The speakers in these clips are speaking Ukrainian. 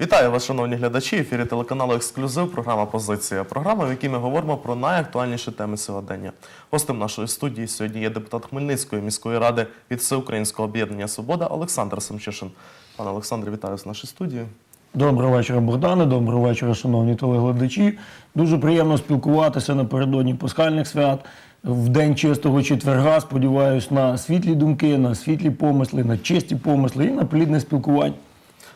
Вітаю вас, шановні глядачі. Ефірі телеканалу Ексклюзив. Програма Позиція. Програма, в якій ми говоримо про найактуальніші теми сьогодення. Гостем нашої студії сьогодні є депутат Хмельницької міської ради від Всеукраїнського об'єднання Свобода Олександр Семчишин. Пане Олександре, вітаю в нашій студії. Доброго вечора, Богдане. Доброго вечора, шановні телеглядачі. Дуже приємно спілкуватися напередодні пасхальних свят. В день чистого четверга. Сподіваюсь на світлі думки, на світлі помисли, на чисті помисли і на плідне спілкування.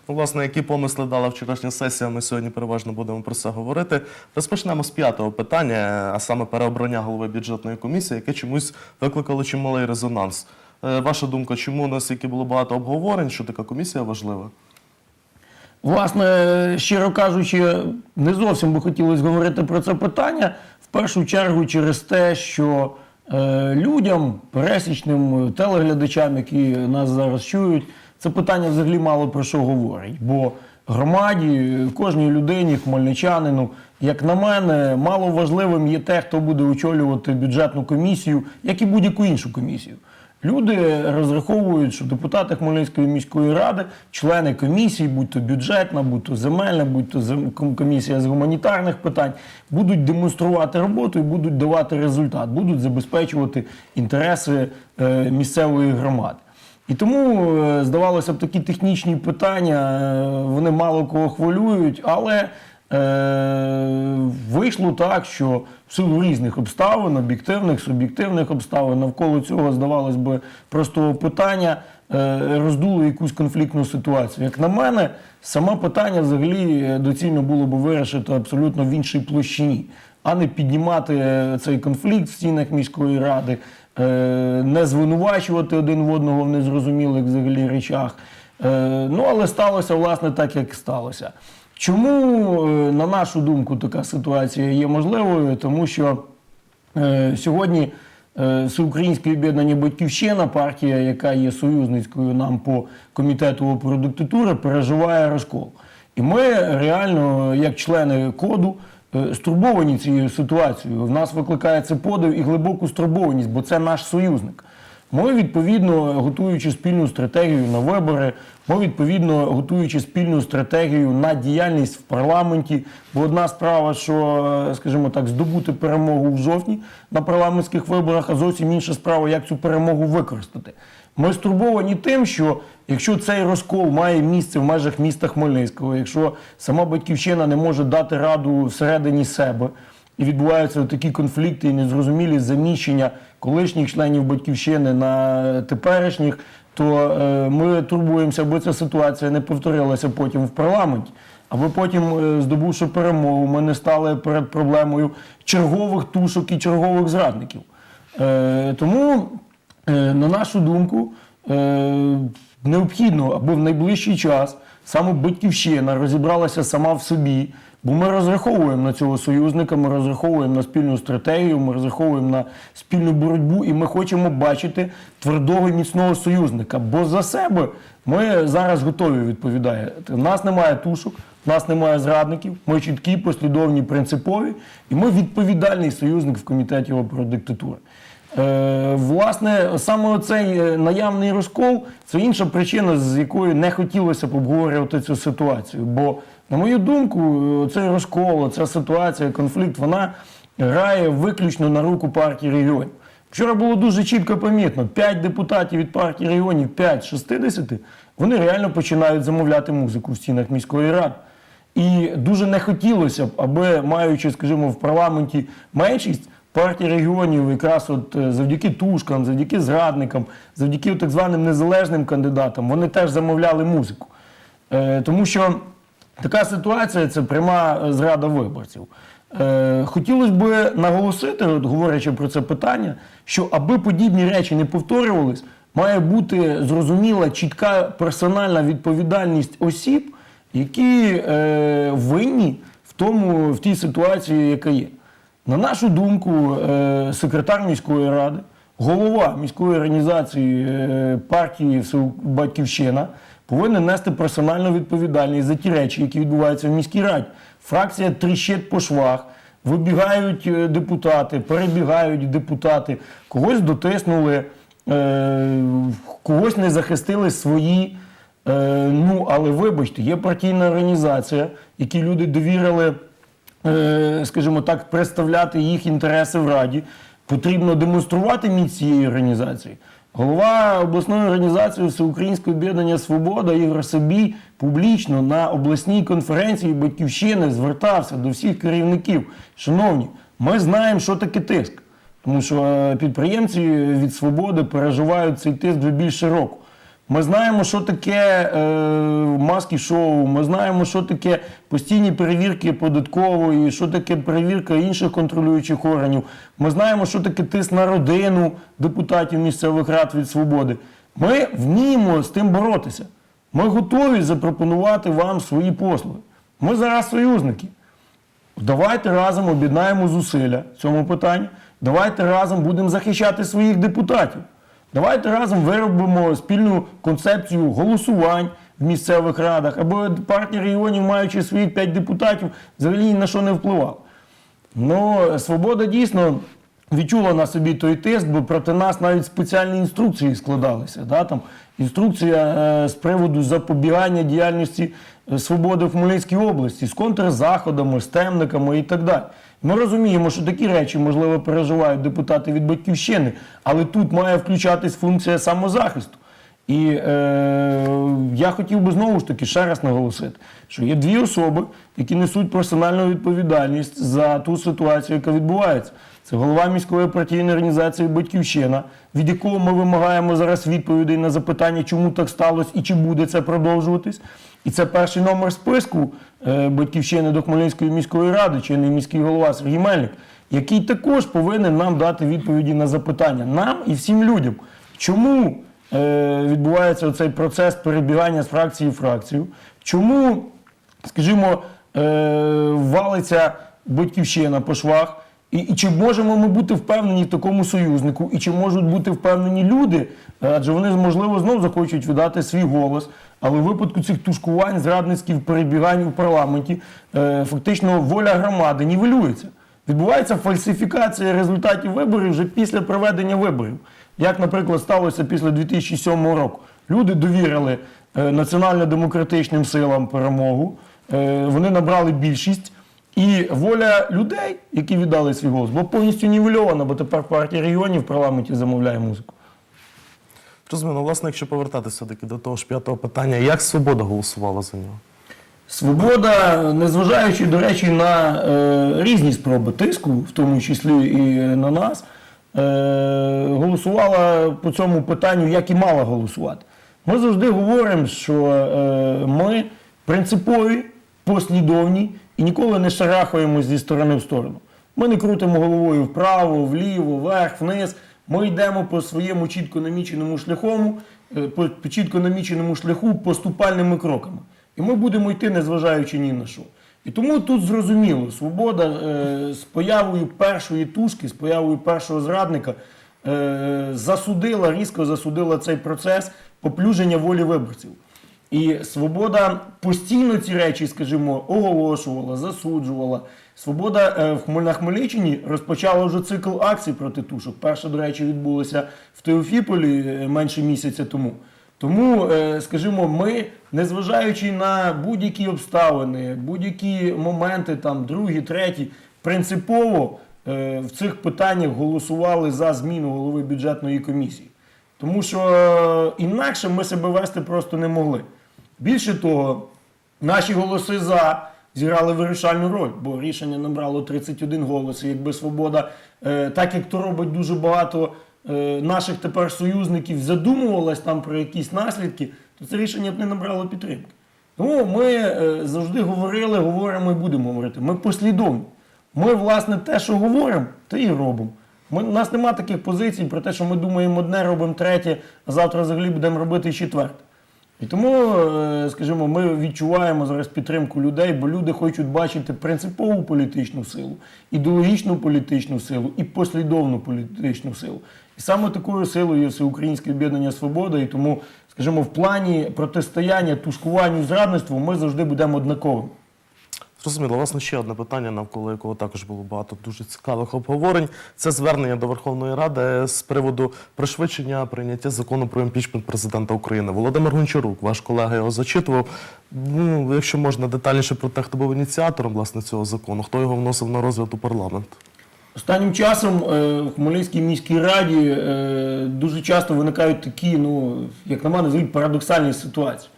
Власне, які помисли дала вчорашня сесія, ми сьогодні переважно будемо про це говорити. Розпочнемо з п'ятого питання, а саме переобрання голови бюджетної комісії, яке чомусь викликало чималий резонанс. Е, Ваша думка, чому у нас наскільки було багато обговорень, що така комісія важлива? Власне, щиро кажучи, не зовсім би хотілося говорити про це питання. В першу чергу через те, що е, людям, пересічним телеглядачам, які нас зараз чують, це питання взагалі мало про що говорить. Бо громаді, кожній людині, хмельничанину, як на мене, мало важливим є те, хто буде очолювати бюджетну комісію, як і будь-яку іншу комісію. Люди розраховують, що депутати Хмельницької міської ради, члени комісії, будь то бюджетна, будь то земельна, будь то комісія з гуманітарних питань, будуть демонструвати роботу і будуть давати результат, будуть забезпечувати інтереси е, місцевої громади. І тому, е, здавалося б, такі технічні питання е, вони мало кого хвилюють, але Е, вийшло так, що в силу різних обставин, об'єктивних, суб'єктивних обставин, навколо цього, здавалось би, простого питання е, роздуло якусь конфліктну ситуацію. Як на мене, саме питання взагалі е, доцільно було б вирішити абсолютно в іншій площині, а не піднімати цей конфлікт в стінах міської ради, не звинувачувати один в одного в незрозумілих взагалі речах. Е, Ну, але сталося власне так, як сталося. Чому, е, на нашу думку, така ситуація є можливою? Тому що е, сьогодні е, Всеукраїнське об'єднання Батьківщина, партія, яка є союзницькою нам по комітету про диктатури, переживає розкол. І ми реально, як члени коду, е, стурбовані цією ситуацією. В нас викликає це подив і глибоку стурбованість, бо це наш союзник. Ми, відповідно, готуючи спільну стратегію на вибори, ми, відповідно, готуючи спільну стратегію на діяльність в парламенті. Бо одна справа, що, е, скажімо так, здобути перемогу в жовтні на парламентських виборах, а зовсім інша справа, як цю перемогу використати. Ми стурбовані тим, що якщо цей розкол має місце в межах міста Хмельницького, якщо сама батьківщина не може дати раду всередині себе, і відбуваються такі конфлікти і незрозумілі заміщення колишніх членів батьківщини на теперішніх, то е, ми турбуємося, аби ця ситуація не повторилася потім в парламенті. Аби потім, е, здобувши перемогу, ми не стали перед проблемою чергових тушок і чергових зрадників. Е, тому, на нашу думку, е, необхідно, аби в найближчий час саме батьківщина розібралася сама в собі, бо ми розраховуємо на цього союзника, ми розраховуємо на спільну стратегію, ми розраховуємо на спільну боротьбу, і ми хочемо бачити твердого і міцного союзника. Бо за себе ми зараз готові відповідати. У нас немає тушок, у нас немає зрадників, ми чіткі, послідовні, принципові, і ми відповідальний союзник в комітеті про диктатури. Е, власне, саме цей наявний розкол це інша причина, з якою не хотілося б обговорювати цю ситуацію. Бо, на мою думку, е, цей розкол, ця ситуація, конфлікт, вона грає виключно на руку партії регіонів. Вчора було дуже чітко помітно: 5 депутатів від партії регіонів, 5 з 60, вони реально починають замовляти музику в стінах міської ради. І дуже не хотілося б, аби маючи, скажімо, в парламенті меншість, партія регіонів якраз от е, завдяки тушкам, завдяки зрадникам, завдяки так званим незалежним кандидатам, вони теж замовляли музику. Е, тому що така ситуація це пряма е, зрада виборців. Хотілося б наголосити, от, говорячи про це питання, що аби подібні речі не повторювались, має бути зрозуміла чітка персональна відповідальність осіб, які е, винні в тому, в тій ситуації, яка є. На нашу думку, е, секретар міської ради, голова міської організації е, партії Батьківщина повинен нести персональну відповідальність за ті речі, які відбуваються в міській раді. Фракція тріщить по швах, вибігають е, депутати, перебігають депутати, когось дотиснули, когось не захистили свої ну, але вибачте, є партійна організація, які люди довірили, скажімо так, представляти їх інтереси в Раді. Потрібно демонструвати міць цієї організації. Голова обласної організації Всеукраїнського об'єднання Свобода Ігор Собій публічно на обласній конференції Батьківщини звертався до всіх керівників. Шановні, ми знаємо, що таке тиск. Тому що е, підприємці від свободи переживають цей тиск вже більше року. Ми знаємо, що таке е, маски шоу, ми знаємо, що таке постійні перевірки податкової, що таке перевірка інших контролюючих органів. Ми знаємо, що таке тиск на родину депутатів місцевих рад від свободи. Ми вміємо з тим боротися. Ми готові запропонувати вам свої послуги. Ми зараз союзники. Давайте разом об'єднаємо зусилля в цьому питанні. Давайте разом будемо захищати своїх депутатів. Давайте разом виробимо спільну концепцію голосувань в місцевих радах, аби партія регіонів, маючи своїх 5 депутатів, взагалі ні на що не впливала. Ну, свобода дійсно відчула на собі той тиск, бо проти нас навіть спеціальні інструкції складалися. Да? Там інструкція е, з приводу запобігання діяльності е, свободи в Хмельницькій області з контрзаходами, з темниками і так далі. Ми розуміємо, що такі речі, можливо, переживають депутати від батьківщини, але тут має включатись функція самозахисту. І е, я хотів би знову ж таки ще раз наголосити, що є дві особи, які несуть персональну відповідальність за ту ситуацію, яка відбувається. Це голова міської партійної організації Батьківщина, від якого ми вимагаємо зараз відповідей на запитання, чому так сталося і чи буде це продовжуватись. І це перший номер списку е, Батьківщини до Хмельницької міської ради, чинний міський голова Сергій Мельник, який також повинен нам дати відповіді на запитання нам і всім людям, чому е, відбувається цей процес перебігання з фракції в фракцію, чому, скажімо, е, валиться батьківщина по швах. І, і чи можемо ми бути впевнені такому союзнику, і чи можуть бути впевнені люди, адже вони, можливо, знов захочуть віддати свій голос. Але в випадку цих тушкувань, зрадницьких перебігань у парламенті, е, фактично воля громади нівелюється. Відбувається фальсифікація результатів виборів вже після проведення виборів. Як, наприклад, сталося після 2007 року. Люди довірили е, національно-демократичним силам перемогу, е, вони набрали більшість. І воля людей, які віддали свій голос, була повністю нівельована, бо тепер партія регіонів в парламенті замовляє музику. Розумію, власне, якщо повертатися все-таки до того ж п'ятого питання, як свобода голосувала за нього? Свобода, незважаючи, до речі, на е, різні спроби тиску, в тому числі і на нас, е, голосувала по цьому питанню, як і мала голосувати. Ми завжди говоримо, що е, ми принципові, послідовні і ніколи не шарахаємось зі сторони в сторону. Ми не крутимо головою вправо, вліво, вверх, вниз. Ми йдемо по своєму чітко наміченому шляху, е, по чітко наміченому шляху поступальними кроками. І ми будемо йти, незважаючи ні на що. І тому тут зрозуміло, свобода е, з появою першої тушки, з появою першого зрадника е, засудила, різко засудила цей процес поплюження волі виборців. І свобода постійно ці речі, скажімо, оголошувала, засуджувала. Свобода е, на Хмельниччині розпочала вже цикл акцій проти тушок. Перша, до речі, відбулася в Теофіполі е, менше місяця тому. Тому, е, скажімо, ми, незважаючи на будь-які обставини, будь-які моменти, там, другі, треті, принципово в цих питаннях голосували за зміну голови бюджетної комісії. Тому що інакше ми себе вести просто не могли. Більше того, наші голоси за зіграли вирішальну роль, бо рішення набрало 31 голосів. Якби свобода, е, так як то робить дуже багато е, наших тепер союзників, задумувалась там про якісь наслідки, то це рішення б не набрало підтримки. Тому ми е, завжди говорили, говоримо і будемо говорити. Ми послідовні. Ми, власне, те, що говоримо, те і робимо. Ми, у нас немає таких позицій про те, що ми думаємо одне, робимо третє, а завтра взагалі будемо робити і четверте. І тому, е, скажімо, ми відчуваємо зараз підтримку людей, бо люди хочуть бачити принципову політичну силу, ідеологічну політичну силу і послідовну політичну силу. І саме такою силою є Всеукраїнське об'єднання Свобода. І тому, скажімо, в плані протистояння тушкуванню зрадництву ми завжди будемо однаковими. Зрозуміло, власне, ще одне питання, навколо якого також було багато дуже цікавих обговорень. Це звернення до Верховної Ради з приводу пришвидшення прийняття закону про імпічмент президента України. Володимир Гончарук, ваш колега його зачитував. Ну, якщо можна детальніше про те, хто був ініціатором власне цього закону, хто його вносив на розгляд у парламент. Останнім часом е, в Хмельницькій міській раді е, дуже часто виникають такі, ну, як на мене, звуть парадоксальні ситуації.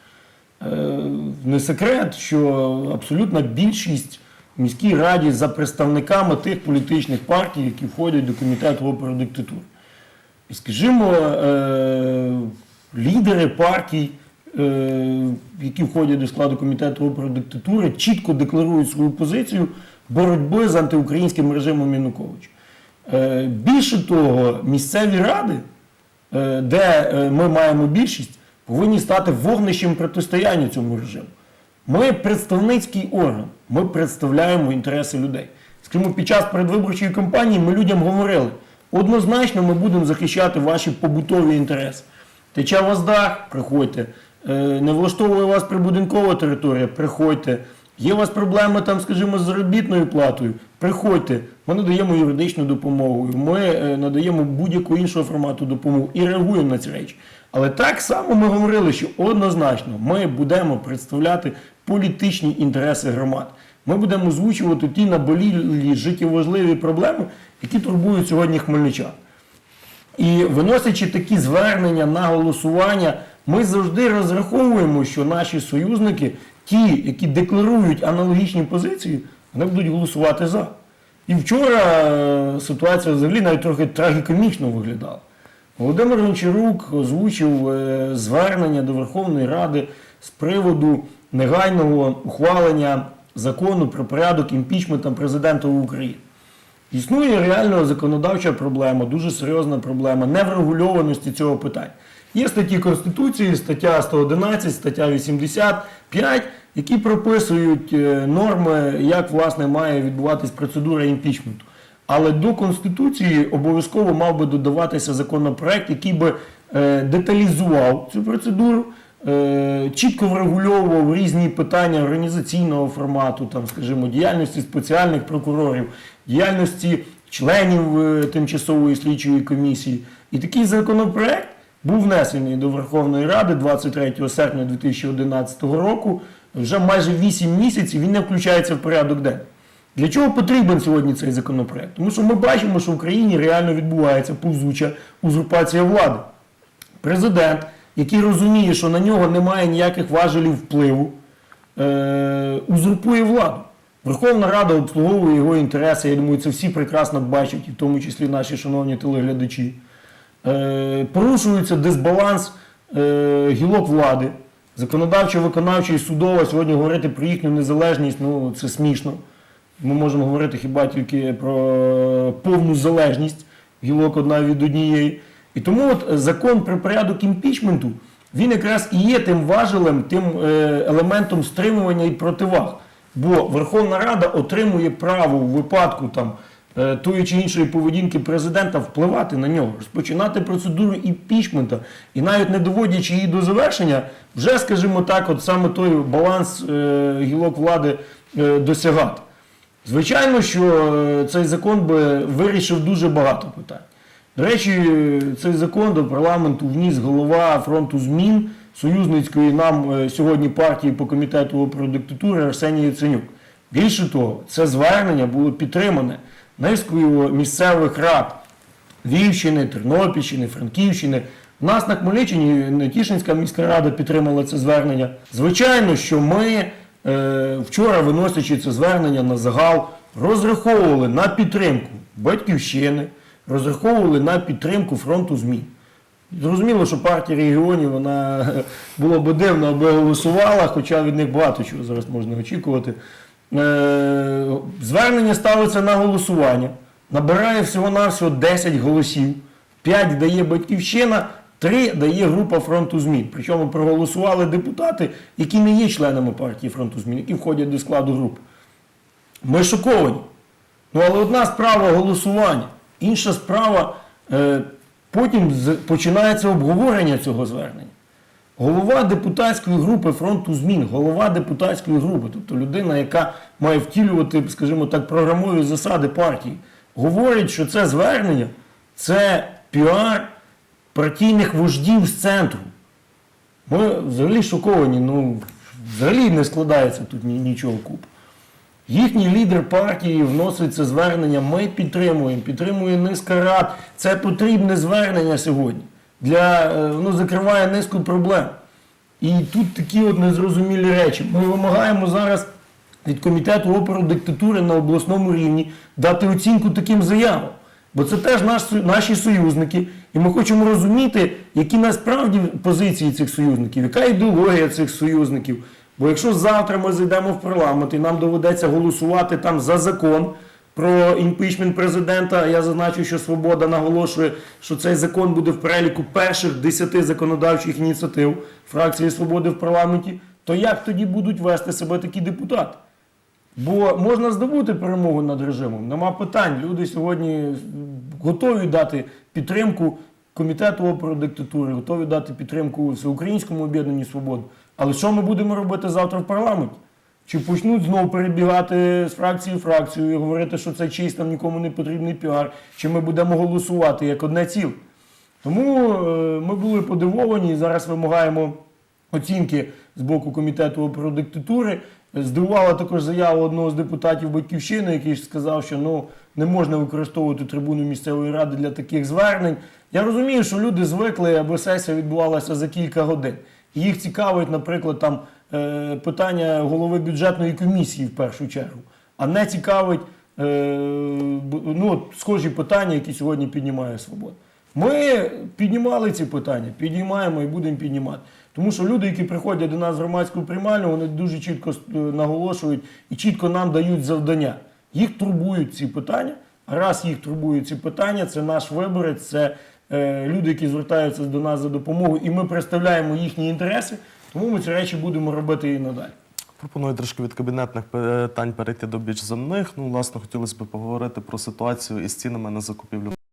Е, Не секрет, що абсолютна більшість в міській раді за представниками тих політичних партій, які входять до комітету опору диктатури. І скажімо, е, лідери партій, е, які входять до складу комітету опору диктатури, чітко декларують свою позицію боротьби з антиукраїнським режимом Януковича. Більше того, місцеві ради, де ми маємо більшість, повинні стати вогнищем протистояння цьому режиму. Ми представницький орган, ми представляємо інтереси людей. Скажімо, під час передвиборчої кампанії ми людям говорили, однозначно ми будемо захищати ваші побутові інтереси. Тече вас дах, приходьте. Е, Не влаштовує вас прибудинкова територія, приходьте. Є у вас проблеми там, скажімо, з заробітною платою, приходьте. Ми надаємо юридичну допомогу, ми е, надаємо будь-яку іншого формату допомогу і реагуємо на ці речі. Але так само ми говорили, що однозначно ми будемо представляти політичні інтереси громад. Ми будемо озвучувати ті наболілі життєважливі проблеми, які турбують сьогодні хмельничан. І виносячи такі звернення на голосування, ми завжди розраховуємо, що наші союзники, ті, які декларують аналогічні позиції, вони будуть голосувати за. І вчора е, ситуація взагалі навіть трохи трагікомічно виглядала. Володимир Гончарук озвучив е, звернення до Верховної Ради з приводу негайного ухвалення закону про порядок імпічменту президента України. Існує реально законодавча проблема, дуже серйозна проблема неврегульованості цього питання. Є статті Конституції, стаття 111, стаття 85, які прописують е, норми, як власне має відбуватись процедура імпічменту. Але до Конституції обов'язково мав би додаватися законопроект, який би е, деталізував цю процедуру, е, чітко врегульовував різні питання організаційного формату, там, скажімо, діяльності спеціальних прокурорів, діяльності членів е, тимчасової слідчої комісії. І такий законопроект був внесений до Верховної Ради 23 серпня 2011 року. Вже майже 8 місяців він не включається в порядок денний. Для чого потрібен сьогодні цей законопроект? Тому що ми бачимо, що в країні реально відбувається повзуча узурпація влади. Президент, який розуміє, що на нього немає ніяких важелів впливу, е- узурпує владу. Верховна Рада обслуговує його інтереси. Я думаю, це всі прекрасно бачать, в тому числі наші шановні телеглядачі. Е- порушується дисбаланс е- гілок влади. Законодавчо, виконавча і судова сьогодні говорити про їхню незалежність, ну це смішно. Ми можемо говорити хіба тільки про повну залежність гілок одна від однієї. І тому от закон про порядок імпічменту, він якраз і є тим важелем, тим е, елементом стримування і противаг. Бо Верховна Рада отримує право в випадку там, е, тої чи іншої поведінки президента впливати на нього, розпочинати процедуру імпічмента і навіть не доводячи її до завершення, вже, скажімо так, от саме той баланс е, гілок влади е, досягати. Звичайно, що е, цей закон би вирішив дуже багато питань. До речі, е, цей закон до парламенту вніс голова фронту змін союзницької нам е, сьогодні партії по комітету опору диктатури Арсеній Яценюк. Більше того, це звернення було підтримане низкою місцевих рад Львівщини, Тернопільщини, Франківщини. У нас на Хмельниччині Нетішинська міська рада підтримала це звернення. Звичайно, що ми вчора, виносячи це звернення на загал, розраховували на підтримку батьківщини, розраховували на підтримку фронту змін. Зрозуміло, що партія регіонів вона е, було б дивно, аби голосувала, хоча від них багато чого зараз можна очікувати. Е, Звернення ставиться на голосування, набирає всього-навсього 10 голосів, 5 дає батьківщина, 3 дає група фронту змін. Причому проголосували депутати, які не є членами партії фронту змін, які входять до складу групи. Ми шоковані. Ну, але одна справа голосування, інша справа, е, потім починається обговорення цього звернення. голова депутатської групи фронту змін, голова депутатської групи, тобто людина, яка має втілювати, скажімо так, програмові засади партії, говорить, що це звернення це піар партійних вождів з центру. Ми взагалі шоковані, ну взагалі не складається тут ні- нічого купу. Їхній лідер партії вносить це звернення. Ми підтримуємо, підтримує низка рад. Це потрібне звернення сьогодні. Для, е, воно закриває низку проблем. І тут такі от незрозумілі речі. Ми вимагаємо зараз від комітету опору диктатури на обласному рівні дати оцінку таким заявам. Бо це теж наш, наші союзники, і ми хочемо розуміти, які насправді позиції цих союзників, яка ідеологія цих союзників. Бо якщо завтра ми зайдемо в парламент і нам доведеться голосувати там за закон про імпічмент президента, я зазначу, що Свобода наголошує, що цей закон буде в переліку перших десяти законодавчих ініціатив фракції Свободи в парламенті, то як тоді будуть вести себе такі депутати? Бо можна здобути перемогу над режимом, нема питань. Люди сьогодні готові дати підтримку комітету опору диктатури, готові дати підтримку всеукраїнському об'єднанню свободи. Але що ми будемо робити завтра в парламенті? Чи почнуть знову перебігати з фракції в фракцію і говорити, що це чийсь там нікому не потрібний піар, чи ми будемо голосувати як одне ціле? Тому е, ми були подивовані і зараз вимагаємо оцінки з боку комітету опору диктатури. Здивувала також заява одного з депутатів Батьківщини, який сказав, що ну не можна використовувати трибуну місцевої ради для таких звернень. Я розумію, що люди звикли, аби сесія відбувалася за кілька годин. Їх цікавить, наприклад, там е, питання голови бюджетної комісії в першу чергу, а не цікавить е, ну, схожі питання, які сьогодні піднімає свобода. Ми піднімали ці питання, піднімаємо і будемо піднімати. Тому що люди, які приходять до нас з громадського приймального, вони дуже чітко е, наголошують і чітко нам дають завдання. Їх турбують ці питання. А раз їх турбують ці питання, це наш виборець, це е, люди, які звертаються до нас за допомогою, і ми представляємо їхні інтереси. Тому ми ці речі будемо робити і надалі. Пропоную трішки від кабінетних питань перейти до більш земних. Ну, власне, хотілося б поговорити про ситуацію із цінами на закупівлю